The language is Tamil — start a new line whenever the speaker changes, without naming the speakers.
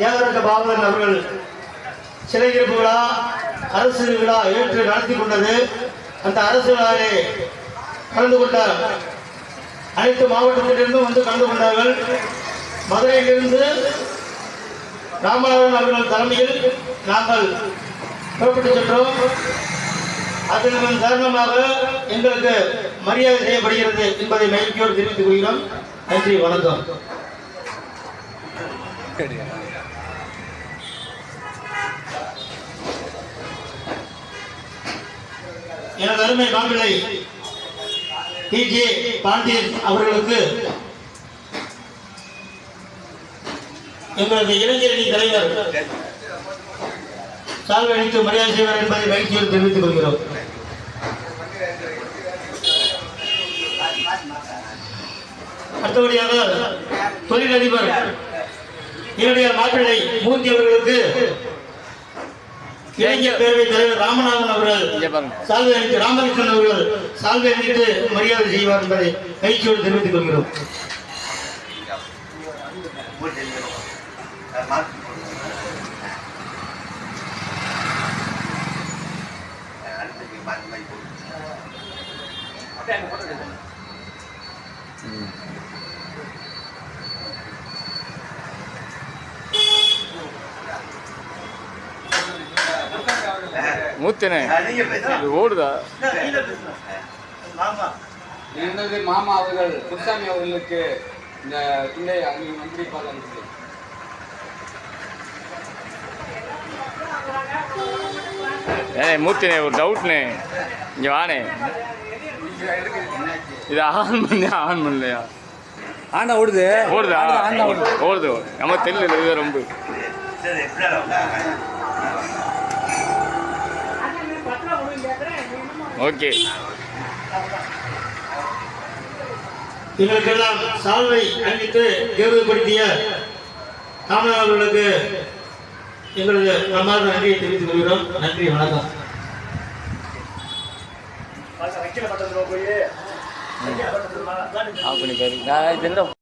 பாவலன் அவர்கள் சிலை இருப்பு விழா அரசு விழா ஏற்று நடத்தி கொண்டது. அந்த அரசு விழாவிலே கலந்து கொண்ட அனைத்து மாவட்டத்திலிருந்தும் வந்து கலந்து கொண்டார்கள். மதுரையிலிருந்து ராமநாதன் அவர்கள் தலைமையில் நாங்கள் புறப்பட்டு சென்றோம். அதன் காரணமாக எங்களுக்கு மரியாதை செய்யப்படுகிறது என்பதை மகிழ்ச்சியோடு தெரிவித்துக் கொள்கிறோம். நன்றி வணக்கம். எனது அருமை மாப்பிள்ளை டிஜே பாண்டியன் அவர்களுக்கு எங்களது இளைஞரணி தலைவர் சால்வை அளித்து மரியாதை செய்வார் என்பதை மகிழ்ச்சியோடு தெரிவித்துக் கொள்கிறோம். அடுத்தபடியாக தொழிலதிபர் என்னுடைய மாப்பிள்ளை மூர்த்தி அவர்களுக்கு இளைஞர் பேரவை தலைவர் ராமநாதன் அவர்கள் சால்வை அளித்து ராமகிருஷ்ணன் அவர்கள் சால்வை அளித்து மரியாதை செய்வார் என்பதை மகிழ்ச்சியோடு தெரிவித்துக் கொள்கிறோம்.
மூத்தனே. இது ஓடுதா?
எனது மாமா அவர்கள் குருசாமி அவர்களுக்கு இந்த துண்டை அங்கே மந்திரி பாலம்
ஏய் மூத்தினே ஒரு டவுட்னே இங்கே வானே. இது ஆன் பண்ணியா ஆன் பண்ணலையா?
ஆண்டா ஓடுது.
ஓடுதா?
ஓடுது.
நம்ம தெரியல இது ரொம்ப. ஓகே.
எங்களுக்கெல்லாம் சால்வை அணிவித்து கௌரவப்படுத்திய காமராஜ் அவர்களுக்கு எங்களது மனமார்ந்த நன்றியை தெரிவித்துக் கொள்கிறோம். நன்றி வணக்கம்.
ஆஃப் பண்ணி நான்